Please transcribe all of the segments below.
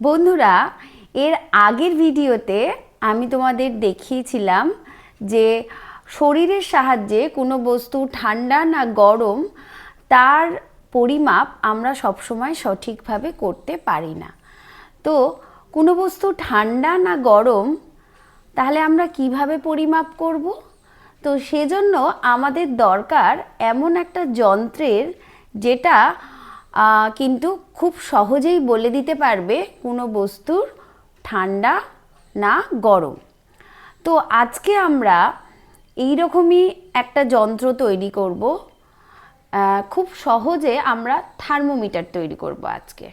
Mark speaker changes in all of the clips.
Speaker 1: বন্ধুরা, এর আগের ভিডিওতে আমি তোমাদের দেখিয়েছিলাম যে শরীরের সাহায্যে কোনো বস্তু ঠান্ডা না গরম, তার পরিমাপ আমরা সবসময় সঠিকভাবে করতে পারি না। তো কোনো বস্তু ঠান্ডা না গরম, তাহলে আমরা কীভাবে পরিমাপ করব? তো সেজন্য আমাদের দরকার এমন একটা যন্ত্রের, যেটা কিন্তু খুব সহজেই বলে দিতে পারবে কোনো বস্তুর ঠান্ডা না গরম। তো আজকে আমরা এই রকমই একটা যন্ত্র তৈরি করব। খুব সহজে আমরা থার্মোমিটার তৈরি করব আজকে।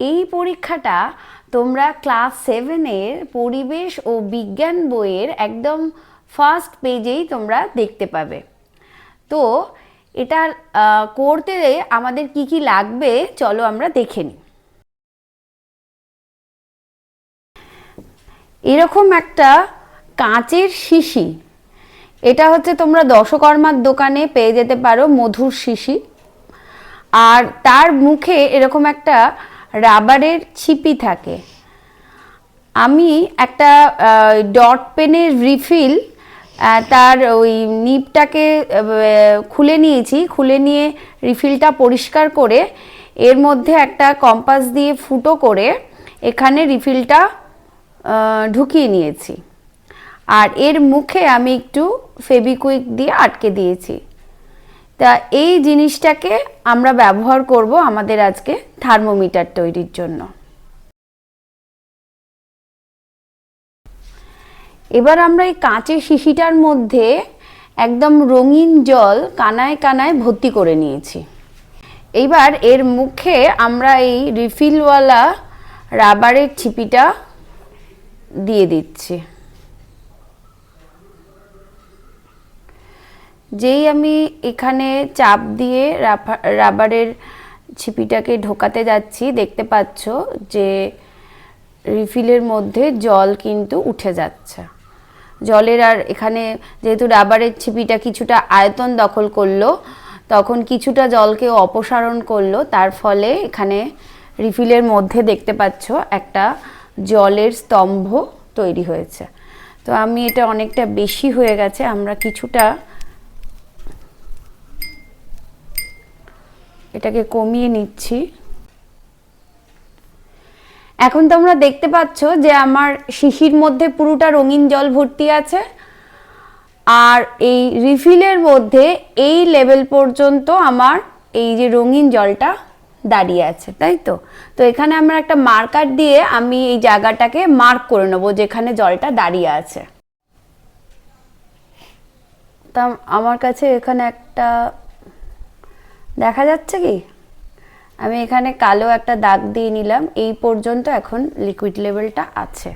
Speaker 1: এই পরীক্ষাটা তোমরা ক্লাস সেভেনের পরিবেশ ও বিজ্ঞান বইয়ের একদম ফার্স্ট পেজেই তোমরা দেখতে পাবে। তো এটা করতে আমাদের কি কি লাগবে, চলো আমরা দেখে নিই। এরকম একটা কাঁচের শিশি। এটা হচ্ছে তোমরা দশকর্মার দোকানে পেয়ে যেতে পারো মধুর শিশি। আর তার মুখে এরকম একটা রাবারের ছিপি থাকে। আমি একটা ডট পেনের রিফিল তার ওই নিপটাকে খুলে নিয়েছি, খুলে নিয়ে রিফিলটা পরিষ্কার করে এর মধ্যে একটা কম্পাস দিয়ে ফুটো করে এখানে রিফিলটা ঢুকিয়ে নিয়েছি। আর এর মুখে আমি একটু ফেবিকুইক দিয়ে আটকে দিয়েছি। তা এই জিনিসটাকে আমরা ব্যবহার করব আমাদের আজকে থার্মোমিটার তৈরির জন্য। এবার আমরা এই কাঁচের শিশিটার মধ্যে একদম রঙিন জল কানায় কানায় ভর্তি করে নিয়েছি। এইবার এর মুখে আমরা এই রিফিলওয়ালা রাবারের ছিপিটা দিয়ে দিচ্ছি। যেই আমি এখানে চাপ দিয়ে রাবারের ছিপিটাকে ঢোকাতে যাচ্ছি, দেখতে পাচ্ছ যে রিফিলের মধ্যে জল কিন্তু উঠে যাচ্ছে। জলের আর এখানে যেহেতু রাবারের ছিপিটা কিছুটা আয়তন দখল করল, তখন কিছুটা জলকে অপসারণ করল। তার ফলে এখানে রিফিলের মধ্যে দেখতে পাচ্ছ একটা জলের স্তম্ভ তৈরি হয়েছে। তো আমি এটা অনেকটা বেশি হয়ে গেছে, আমরা কিছুটা এটাকে কমিয়ে নিচ্ছি। এখন তোমরা দেখতে পাচ্ছ যে আমার শিশির মধ্যে পুরোটা রঙিন জল ভর্তি আছে। আর এই রিফিলের মধ্যে এই লেভেল পর্যন্ত আমার এই যে রঙিন জলটা দাঁড়িয়ে আছে, তাই তো? তো এখানে আমরা একটা মার্কার দিয়ে আমি এই জায়গাটাকে মার্ক করে নেব যেখানে জলটা দাঁড়িয়ে আছে। তা আমার কাছে এখানে একটা দেখা যাচ্ছে কি? আমি এখানে কালো একটা দাগ দিয়ে নিলাম। এই পর্যন্ত এখন লিকুইড লেভেলটা আছে।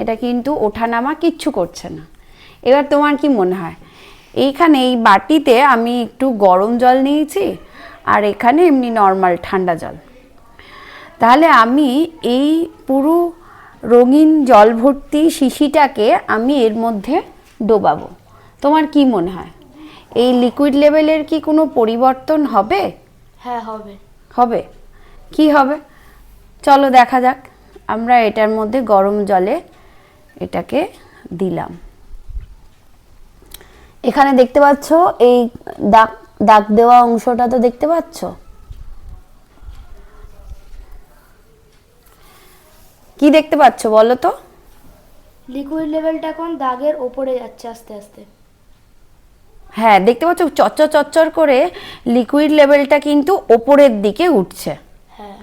Speaker 1: এটা কিন্তু ওঠানামা কিচ্ছু করছে না। এবার তোমার কি মনে হয়? এইখানে এই বাটিতে আমি একটু গরম জল নিয়েছি আর এখানে এমনি নর্মাল ঠান্ডা জল। তাহলে আমি এই পুরো রঙিন জল ভর্তি শিশিটাকে আমি এর মধ্যে ডোবাবো। তোমার কি মনে হয়? এই লিকুইড লেভেলের কি কোনো পরিবর্তন হবে?
Speaker 2: হ্যাঁ হবে।
Speaker 1: হবে? কি হবে? চলো দেখা যাক। আমরা এটার মধ্যে গরম জলে এটাকে দিলাম। এখানে দেখতে পাচ্ছ এই দাগ দাগ দেওয়া অংশটা তো দেখতে পাচ্ছ? কি দেখতে পাচ্ছ বলো তো?
Speaker 2: লিকুইড লেভেলটা এখন দাগের ওপরে যাচ্ছে আস্তে আস্তে।
Speaker 1: হ্যাঁ দেখতে পাচ্ছ চচ্চর চচ্চর করে লিকুইড লেভেলটা কিন্তু ওপরের দিকে উঠছে।
Speaker 2: হ্যাঁ।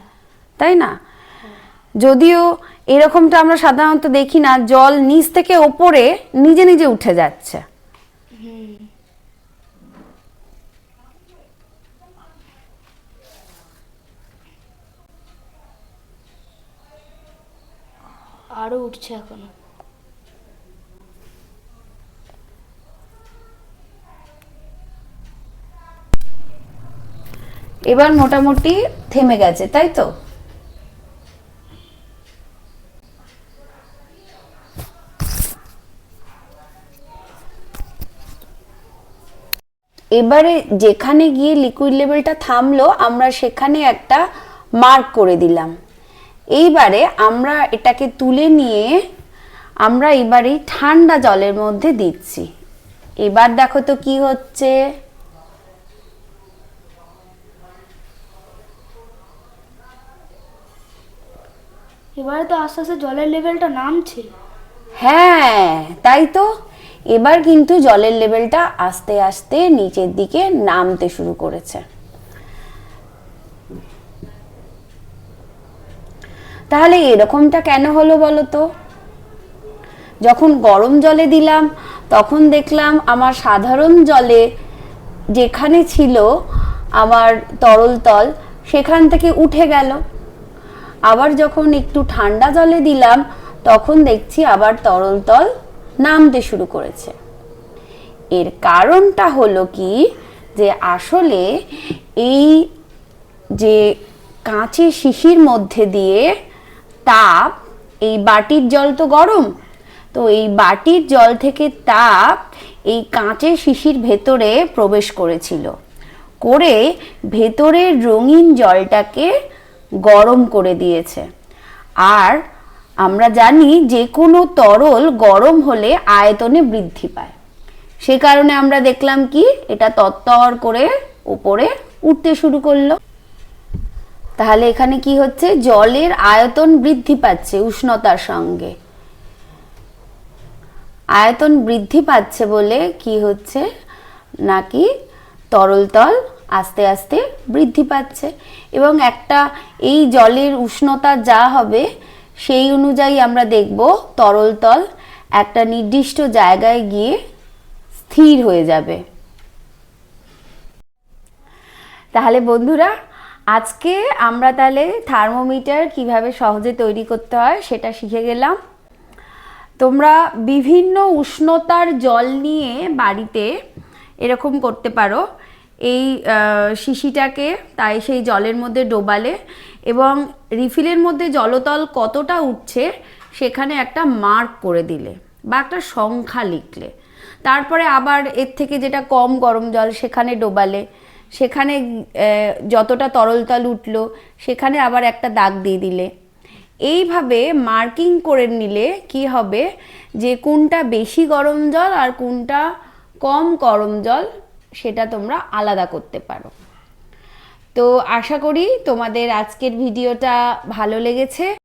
Speaker 1: তাই না? যদিও এরকমটা আমরা সাধারণত দেখি না জল নিচ থেকে ওপরে নিজে নিজে উঠে যাচ্ছে।
Speaker 2: আরও উঠছে এখনও।
Speaker 1: এবার মোটামুটি থেমে গেছে, তাই তো? এবারে যেখানে গিয়ে লিকুইড লেভেলটা থামলো, আমরা সেখানে একটা মার্ক করে দিলাম। এইবারে আমরা এটাকে তুলে নিয়ে আমরা এবারে ঠান্ডা জলের মধ্যে দিচ্ছি। এবার দেখো তো কি হচ্ছে।
Speaker 2: এবারে তো আস্তে আস্তে জলের লেভেলটা নামছে।
Speaker 1: হ্যাঁ তাই তো। এবার কিন্তু জলের লেভেলটা আস্তে আস্তে নিচের দিকে নামতে শুরু করেছে। তাহলে এরকমটা কেন হলো বলো তো? যখন গরম জলে দিলাম, তখন দেখলাম আমার সাধারণ জলে যেখানে ছিল আমার তরল তল, সেখান থেকে উঠে গেল। আবার যখন একটু ঠান্ডা জলে দিলাম, তখন দেখছি আবার তরল তল নামতে শুরু করেছে। এর কারণটা হলো কি? যে আসলে এই যে কাঁচের শিশির মধ্যে দিয়ে তাপ, এই বাটির জল তো গরম, তো এই বাটির জল থেকে তাপ এই কাঁচের শিশির ভেতরে প্রবেশ করেছিল। করে ভেতরের রঙিন জলটাকে গরম করে দিয়েছে। আর আমরা জানি যে কোনো তরল গরম হলে আয়তনে বৃদ্ধি পায়। সে কারণে আমরা দেখলাম কি, এটা তত্তর করে উপরে উঠতে শুরু করল। তাহলে এখানে কি হচ্ছে? জলের আয়তন বৃদ্ধি পাচ্ছে উষ্ণতার সঙ্গে। আয়তন বৃদ্ধি পাচ্ছে বলে কি হচ্ছে? নাকি তরলতল আস্তে আস্তে বৃদ্ধি পাচ্ছে। এবং একটা এই জলের উষ্ণতা যা হবে, সেই অনুযায়ী আমরা দেখব তরল তল একটা নির্দিষ্ট জায়গায় গিয়ে স্থির হয়ে যাবে। তাহলে বন্ধুরা, আজকে আমরা তাহলে থার্মোমিটার কীভাবে সহজে তৈরি করতে হয় সেটা শিখে গেলাম। তোমরা বিভিন্ন উষ্ণতার জল নিয়ে বাড়িতে এরকম করতে পারো। এই শিশিটাকে, তাই সেই জলের মধ্যে ডোবালে এবং রিফিলের মধ্যে জলতল কতটা উঠছে সেখানে একটা মার্ক করে দিলে বা একটা সংখ্যা লিখলে। তারপরে আবার এর থেকে যেটা কম গরম জল সেখানে ডোবালে, সেখানে যতটা তরলতল উঠল সেখানে আবার একটা দাগ দিয়ে দিলে। এইভাবে মার্কিং করে নিলে কি হবে যে কোনটা বেশি গরম জল আর কোনটা কম গরম জল সেটা তোমরা আলাদা করতে পারো। তো আশা করি তোমাদের আজকের ভিডিওটা ভালো লেগেছে।